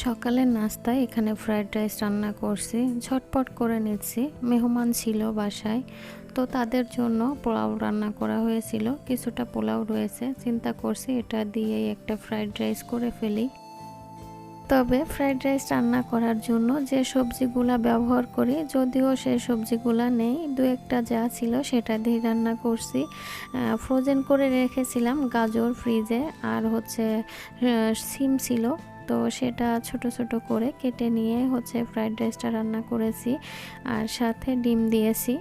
সকালের নাস্তায় এখানে ফ্রায়েড রাইস রান্না করছি, ঝটপট করে নিচ্ছি। মেহমান ছিল বাসায়, তো তাদের জন্য পোলাও রান্না করা হয়েছিল। কিছুটা পোলাও রয়েছে, চিন্তা করছি এটা দিয়েই একটা ফ্রায়েড রাইস করে ফেলি। তবে ফ্রাইড রাইস রান্না করার জন্য যে সবজিগুলা ব্যবহার করি, যদিও সেই সবজিগুলা নেই, দু একটা যা ছিল সেটা দিয়ে রান্না করছি। ফ্রোজেন করে রেখেছিলাম গাজর ফ্রিজে আর হচ্ছে সিম ছিল। তো সেটা ছোট ছোট করে কেটে নিয়ে হচ্ছে ফ্রাইড রাইসটা রান্না করেছি আর সাথে ডিম দিয়েছি।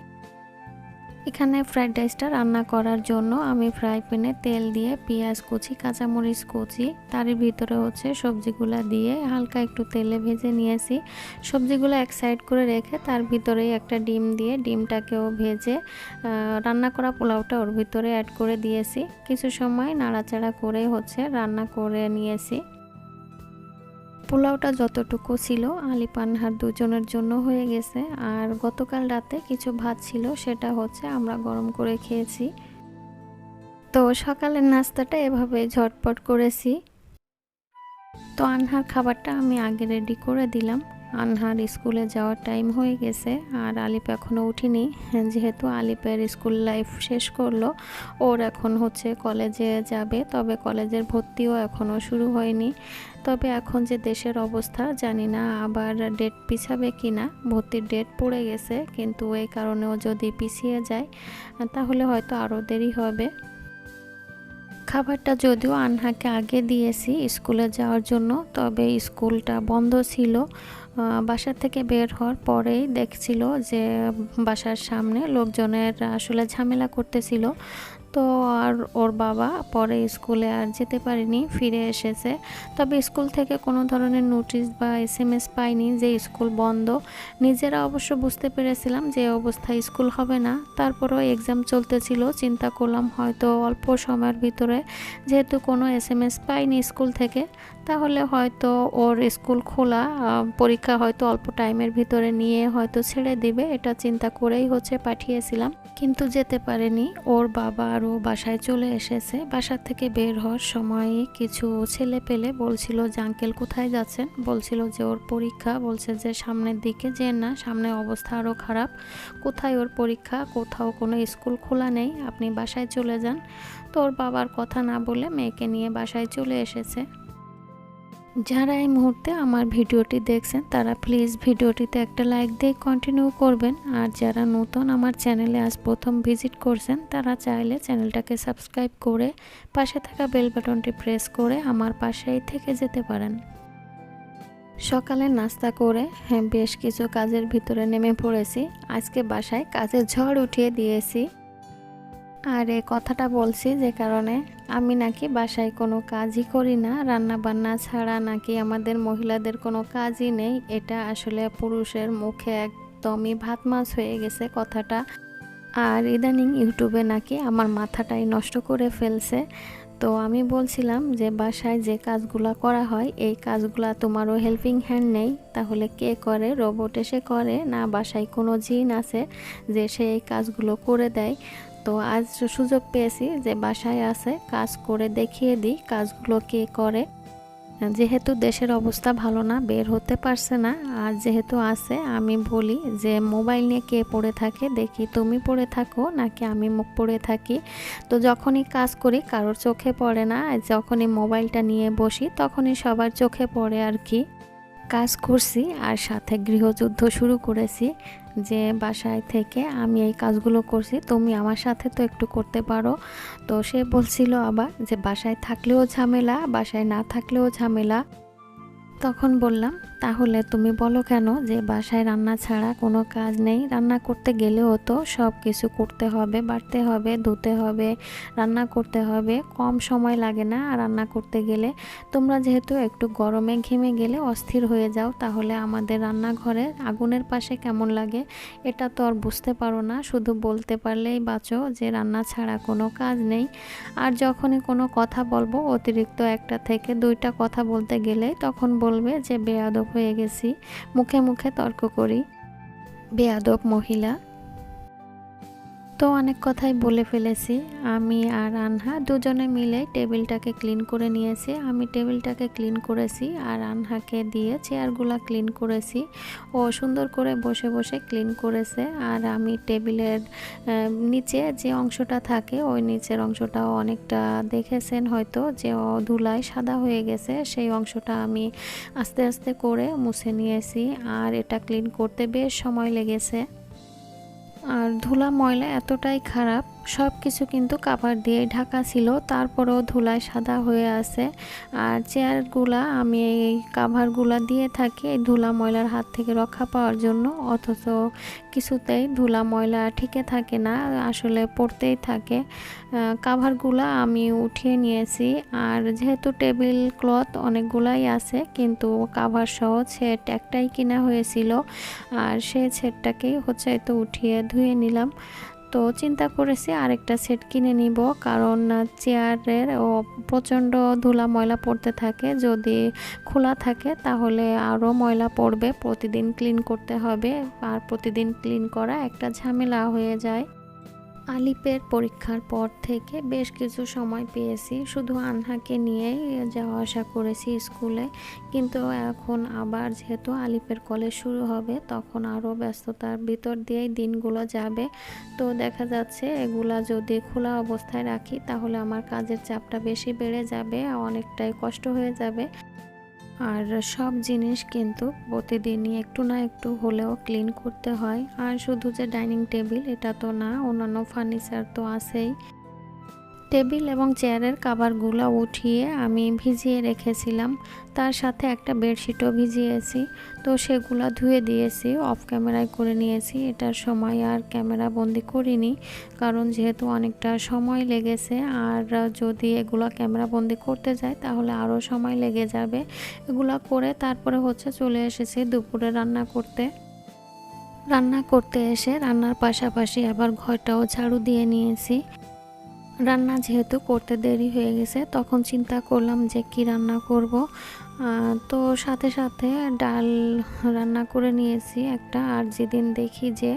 এখানে ফ্রাইড রাইসটা রান্না করার জন্য আমি ফ্রাই প্যানে তেল দিয়ে পেঁয়াজ কুচি, কাঁচামরিচ কুচি, তার ভিতরে হচ্ছে সবজিগুলো দিয়ে হালকা একটু তেলে ভেজে নিয়েছি। সবজিগুলো এক সাইড করে রেখে তার ভিতরে একটা ডিম দিয়ে ডিমটাকেও ভেজে রান্না করা পোলাওটা ওর ভিতরে অ্যাড করে দিয়েছি। কিছু সময় নাড়াচাড়া করে হচ্ছে রান্না করে নিয়েছি। পোলাওটা যতটুকু ছিল, আলি পানহার দুজনের জন্য হয়ে গেছে। আর গতকাল রাতে কিছু ভাত ছিল, সেটা হচ্ছে আমরা গরম করে খেয়েছি। তো সকালের নাস্তাটা এভাবে ঝটপট করেছি। তো আনহার খাবারটা আমি আগে রেডি করে দিলাম। আনহার স্কুলে যাওয়ার টাইম হয়ে গেছে আর আলিপ এখনও উঠিনি। যেহেতু আলিপের স্কুল লাইফ শেষ করল, ওর এখন হচ্ছে কলেজে যাবে, তবে কলেজের ভর্তিও এখনও শুরু হয়নি। তবে এখন যে দেশের অবস্থা, জানি না আবার ডেট পিছাবে কি না ভর্তির ডেট পড়ে গেছে, কিন্তু এই কারণেও যদি পিছিয়ে যায়, তাহলে হয়তো আরও দেরি হবে। খাবারটা যদিও আনহাকে আগে দিয়েছি স্কুলে যাওয়ার জন্য, তবে স্কুলটা বন্ধ ছিল। বাসার থেকে বের হওয়ার পরেই দেখছিল যে বাসার সামনে লোকজনের আসলে ঝামেলা করতেছিল। তো আর ওর বাবা পরে স্কুলে আর যেতে পারেনি, ফিরে এসেছে। তবে স্কুল থেকে কোনো ধরনের নোটিশ বা এস এম এস পাইনি যে স্কুল বন্ধ। নিজেরা অবশ্য বুঝতে পেরেছিলাম যে অবস্থায় স্কুল হবে না। তারপরও এক্সাম চলতেছিল, চিন্তা করলাম হয়তো অল্প সময়ের ভিতরে যেহেতু কোনো এস এম এস পাইনি স্কুল থেকে, তাহলে হয়তো ওর স্কুল খোলা পরীক্ষা হয়তো অল্প টাইমের ভিতরে নিয়ে হয়তো ছেড়ে দিবে, এটা চিন্তা করেই হচ্ছে পাঠিয়েছিলাম। কিন্তু যেতে পারেনি, ওর বাবা আরও বাসায় চলে এসেছে। বাসা থেকে বের হওয়ার সময় কিছু ছেলে পেলে বলছিল যে আঙ্কেল কোথায় যাচ্ছেন? বলছিল যে, ওর পরীক্ষা। বলছে যে, সামনের দিকে। যে, না, সামনে অবস্থা আরও খারাপ। কোথায় ওর পরীক্ষা? কোথাও কোনো স্কুল খোলা নেই। আপনি বাসায় চলে যান। তো ওর বাবার কথা না বলে মেয়েকে নিয়ে বাসায় চলে এসেছে। যারা এই মুহূর্তে আমার ভিডিওটি দেখছেন, তারা প্লিজ ভিডিওটিতে একটা লাইক দিয়ে কন্টিনিউ করবেন। আর যারা নতুন আমার চ্যানেলে আজ প্রথম ভিজিট করছেন, তারা চাইলে চ্যানেলটাকে সাবস্ক্রাইব করে পাশে থাকা বেল বাটনটি প্রেস করে আমার পাশেই থেকে যেতে পারেন। সকালে নাস্তা করে হ্যাঁ বেশ কিছু কাজের ভিতরে নেমে পড়েছি। আজকে বাসায় কাজের ঝড় উঠিয়ে দিয়েছি। আর এ কথাটা বলছি যে কারণে আমি নাকি বাসায় কোনো কাজই করি না রান্না বান্না ছাড়া নাকি আমাদের মহিলাদের কোনো কাজই নেই। এটা আসলে পুরুষের মুখে একদমই ভাত মাছ হয়ে গেছে কথাটা। আর ইদানিং ইউটিউবে নাকি আমার মাথাটাই নষ্ট করে ফেলছে। তো আমি বলছিলাম যে বাসায় যে কাজগুলা করা হয়, এই কাজগুলা তোমারও হেল্পিং হ্যান্ড নেই। তাহলে কে করে? রোবট এসে করে? না, বাসায় কোনো জিন আছে যে সে এই কাজগুলো করে দেয়? তো আজ সুযোগ পেয়েছি যে বাসায় আছে, কাজ করে দেখিয়ে দিই কাজগুলো কে করে। যেহেতু দেশের অবস্থা ভালো না, বের হতে পারছে না, আর যেহেতু আছে, আমি বলি যে মোবাইল নিয়ে কে পড়ে থাকে, দেখি তুমি পড়ে থাকো নাকি আমি মুখ পড়ে থাকি। তো যখনই কাজ করি, কারোর চোখে পড়ে না যখনই মোবাইলটা নিয়ে বসি, তখনই সবার চোখে পড়ে আর কি। কাজ করছি, আর সাথে গৃহযুদ্ধ শুরু করেছি। যে বাসায় থেকে আমি এই কাজগুলো করছি, তুমি আমার সাথে তো একটু করতে পারো। তো সে বলছিল আবার যে বাসায় থাকলেও ঝামেলা, বাসায় না থাকলেও ঝামেলা। তখন বললাম, তাহলে তুমি বলো কেন যে বাসায় রান্না ছাড়া কোনো কাজ নেই? রান্না করতে গেলেও তো সব কিছু করতে হবে, বাড়তে হবে, ধুতে হবে, রান্না করতে হবে। কম সময় লাগে না রান্না করতে গেলে। তোমরা যেহেতু একটু গরমে ঘেমে গেলে অস্থির হয়ে যাও, তাহলে আমাদের রান্নাঘরে আগুনের পাশে কেমন লাগে? এটা তো আর বুঝতে পারো না। শুধু বলতে পারলেই বাঁচো যে রান্না ছাড়া কোনো কাজ নেই। আর যখনই কোনো কথা বলব, অতিরিক্ত একটা থেকে দুইটা কথা বলতে গেলে তখন বলবে যে বেয়াদব হয়ে গেছি। মুখে মুখে তর্ক করি। বেয়াদব মহিলা। তো অনেক কথাই বলে ফেলেছি। আমি আর আনহা দুজনে মিলে টেবিলটাকে ক্লিন করে নিয়েছি। আমি টেবিলটাকে ক্লিন করেছি আর আনহাকে দিয়ে চেয়ারগুলো ক্লিন করেছি। ও সুন্দর করে বসে বসে ক্লিন করেছে আর আমি টেবিলের নিচে যে অংশটা থাকে, ওই নিচের অংশটাও অনেকটা দেখেছেন হয়তো যে ও ধুলায় সাদা হয়ে গেছে। সেই অংশটা আমি আস্তে আস্তে করে মুছে নিয়েছি আর এটা ক্লিন করতে বেশ সময় লেগেছে। আর ধুলা ময়লা এতটাই খারাপ সব কিছু কিন্তু কাভার দিয়ে ঢাকা ছিল, তারপরেও ধুলায় সাদা হয়ে আছে। আর চেয়ারগুলা আমি এই কাভারগুলা দিয়ে থাকি এই ধুলা ময়লার হাত থেকে রক্ষা পাওয়ার জন্য, অথচ কিছুতেই ধুলা ময়লা ঠিকে থাকে না, আসলে পড়তেই থাকে। কাভারগুলা আমি উঠিয়ে নিয়েছি, আর যেহেতু টেবিল ক্লথ অনেকগুলাই আছে, কিন্তু কাভার সহ সেট একটাই কিনা হয়েছিল, আর সেই সেটটাকেই হচ্ছে তো উঠিয়ে ধুয়ে নিলাম। তো চিন্তা করেছি আরেকটা সেট কিনে নিব। কারণ চেয়ারের ও প্রচণ্ড ধুলা ময়লা পড়তে থাকে। যদি খোলা থাকে তাহলে আরও ময়লা পড়বে। প্রতিদিন ক্লিন করতে হবে। আর প্রতিদিন ক্লিন করা একটা ঝামেলা হয়ে যায়। আলিপের পরীক্ষার পর থেকে বেশ কিছু সময় পেয়েছি। শুধু আনহাকে নিয়েই যাওয়া আসা করেছি স্কুলে। কিন্তু এখন আবার যেহেতু আলিপের কলেজ শুরু হবে, তখন আরও ব্যস্ততার ভিতর দিয়েই দিনগুলো যাবে। তো দেখা যাচ্ছে এগুলা যদি খোলা অবস্থায় রাখি, তাহলে আমার কাজের চাপটা বেশি বেড়ে যাবে, অনেকটাই কষ্ট হয়ে যাবে। আর সব জিনিস কিন্তু প্রতিদিনই একটু না একটু হলেও ক্লিন করতে হয়। আর শুধু যে ডাইনিং টেবিল এটা তো না, অন্যান্য ফার্নিচার তো আছেই। টেবিল এবং চেয়ারের কাভারগুলো উঠিয়ে আমি ভিজিয়ে রেখেছিলাম। তার সাথে একটা বেডশিটও ভিজিয়েছি। তো সেগুলো ধুয়ে দিয়েছি, অফ ক্যামেরায় করে নিয়েছি। এটার সময় আর ক্যামেরা বন্দি করিনি, কারণ যেহেতু অনেকটা সময় লেগেছে। আর যদি এগুলো ক্যামেরা বন্দি করতে যায়, তাহলে আরও সময় লেগে যাবে। এগুলো করে তারপরে হচ্ছে চলে এসেছি দুপুরে রান্না করতে। রান্না করতে এসে রান্নার পাশাপাশি আবার ঘরটাও ঝাড়ু দিয়ে নিয়েছি। রান্না যেহেতু করতে দেরি হয়ে গেছে, তখন চিন্তা করলাম যে কি রান্না করব। তো সাথে সাথে ডাল রান্না করে নিয়েছি একটা, আর যেদিন দেখি যে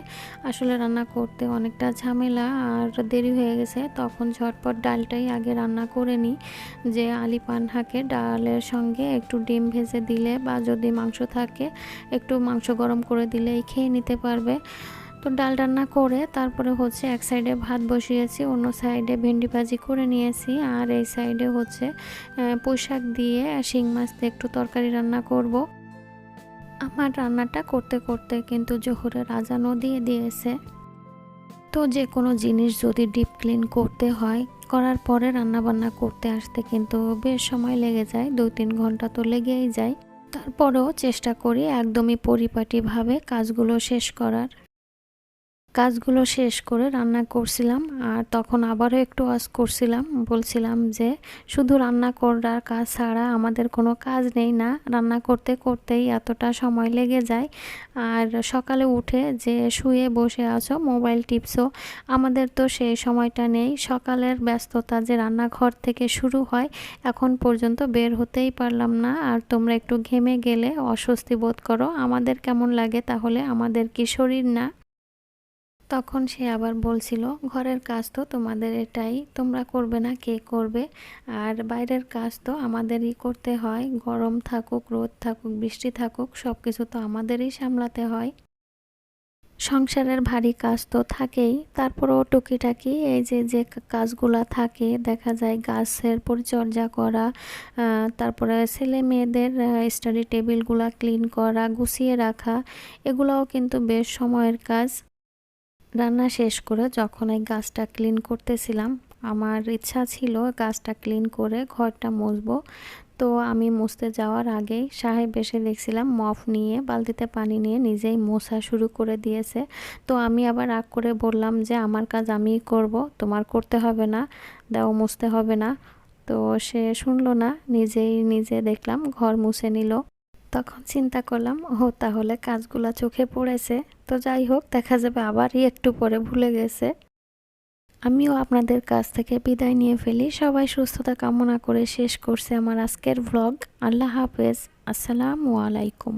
আসলে রান্না করতে অনেকটা ঝামেলা আর দেরি হয়ে গেছে, তখন ঝটপট ডালটাই আগে রান্না করে নিই যে আলি পানহাকে ডালের সঙ্গে একটু ডিম ভেজে দিলে বা যদি মাংস থাকে, একটু মাংস গরম করে দিলেই খেয়ে নিতে পারবে। তো ডাল রান্না করে তারপরে হচ্ছে এক সাইডে ভাত বসিয়েছি, অন্য সাইডে ভেন্ডি ভাজি করে নিয়েছি আর এই সাইডে হচ্ছে পোশাক দিয়ে শিং মাছ দিয়ে একটু তরকারি রান্না করব। আমার রান্নাটা করতে করতে কিন্তু জোহরের আজানও দিয়ে দিয়েছে। তো যে কোনো জিনিস যদি ডিপ ক্লিন করতে হয়, করার পরে রান্না বান্না করতে আসতে কিন্তু বেশ সময় লেগে যায়, দুই তিন ঘণ্টা তো লেগেই যায়। তারপরেও চেষ্টা করি একদমই পরিপাটিভাবে কাজগুলো শেষ করার। কাজগুলো শেষ করে রান্না করছিলাম আর তখন আবারও একটু ওয়াশ করছিলাম, বলছিলাম যে শুধু রান্না করার কাজ ছাড়া আমাদের কোনো কাজ নেই না। রান্না করতে করতেই এতটা সময় লেগে যায়। আর সকালে উঠে যে শুয়ে বসে আছো, মোবাইল টিপসো আমাদের তো সেই সময়টা নেই। সকালের ব্যস্ততা যে রান্নাঘর থেকে শুরু হয়, এখন পর্যন্ত বের হতেই পারলাম না। আর তোমরা একটু ঘেমে গেলে অস্বস্তি বোধ করো। আমাদের কেমন লাগে তাহলে? আমাদের কি শরীর না? তখন সে আবার বলছিল, ঘরের কাজ তো তোমাদের এটাই, তোমরা করবে না, কে করবে? আর বাইরের কাজ তো আমাদেরই করতে হয়, গরম থাকুক, রোদ থাকুক, বৃষ্টি থাকুক সব কিছু তো আমাদেরই সামলাতে হয়। সংসারের ভারী কাজ তো থাকেই, তারপরও টুকিটাকি এই যে যে কাজগুলা থাকে, দেখা যায় গাছের পরিচর্যা করা তারপরে ছেলে মেয়েদের স্টাডি টেবিলগুলা ক্লিন করা, গুছিয়ে রাখা, এগুলোও কিন্তু বেশ সময়ের কাজ। রান্না শেষ করে যখন এই গাছটা ক্লিন করতেছিলাম, আমার ইচ্ছা ছিল গাছটা ক্লিন করে ঘরটা মুছবো। তো আমি মুছতে যাওয়ার আগেই সাহেব এসে দেখছিলাম মফ নিয়ে বালতিতে পানি নিয়ে নিজেই মোছা শুরু করে দিয়েছে। তো আমি আবার রাগ করে বললাম যে, আমার কাজ আমিই করব, তোমার করতে হবে না, দাও মুছতে হবে না। তো সে শুনলো না, নিজেই নিজে দেখলাম ঘর মুছে নিল। তখন চিন্তা করলাম ও তাহলে কাজগুলা চোখে পড়েছে। তো যাই হোক, দেখা যাবে আবারই একটু পরে ভুলে গেছে। আমিও আপনাদের কাছ থেকে বিদায় নিয়ে ফেলি। সবাই সুস্থতা কামনা করে শেষ করছে আমার আজকের ভ্লগ আল্লাহ হাফেজ। আসসালামু আলাইকুম।